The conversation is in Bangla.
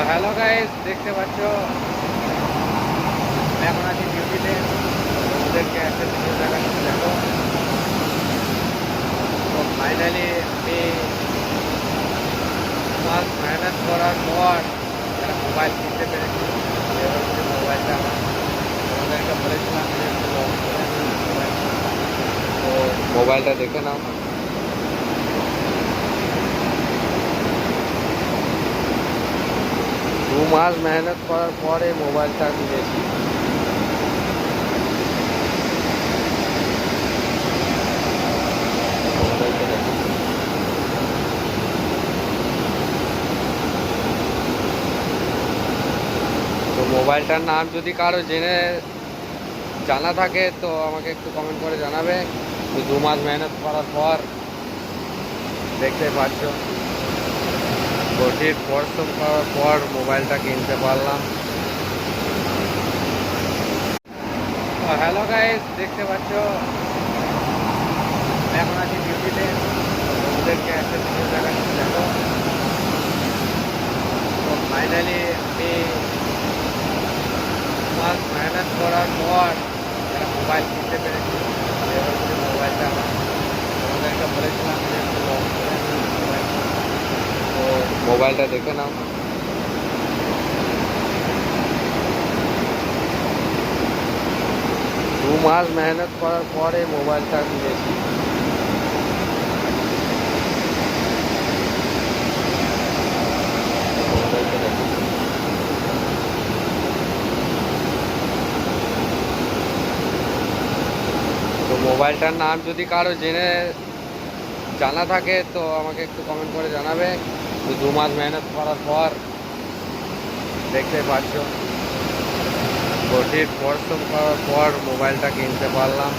হ্যালো গাইস দেখতে পাচ্ছ? এখন আছি ডিউটিতে। ওদেরকে একটা জিনিস দেখাচ্ছি, দেখো। তো ফাইনালি আমি মাস মেহনত করার পর একটা মোবাইল কিনতে পেরেছি। হচ্ছে মোবাইলটা আমার। তোমাদেরকে বলেছিলাম যে তো মোবাইলটা দেখে নাও। মাস মেহনত করার পরে মোবাইলটা কিনেছি তো মোবাইলটার নাম যদি কারও জেনে জানা থাকে, তো আমাকে একটু কমেন্ট করে জানাবে। দু মাস মেহনত করার পর দেখতে পাচ্ছ। কঠিন পরিশ্রম করার পর মোবাইলটা কিনতে পারলাম। হ্যালো গাইস দেখতে পাচ্ছ? এখন আছি ডিউটিতে ওদেরকে একটা জিনিস দেখাচ্ছি দেখো তো ফাইনালি আমি মাস মেহনত করার পর মোবাইল কিনতে পেরেছি এবার হচ্ছে মোবাইলটা আমার তোমাদেরকে বলেছিলাম যে একটু লং করে আমি মোবাইল তো মোবাইলটা দেখে নাও। দু মাস মেহনত করার পরে মোবাইলটা কিনেছি। তো মোবাইলটার নাম যদি কারও জেনে জানা থাকে, তো আমাকে একটু কমেন্ট করে জানাবে। তো দু মাস মেহনত করার পর দেখতে পাচ্ছ। কঠিন পরিশ্রম করার পর মোবাইলটা কিনতে পারলাম।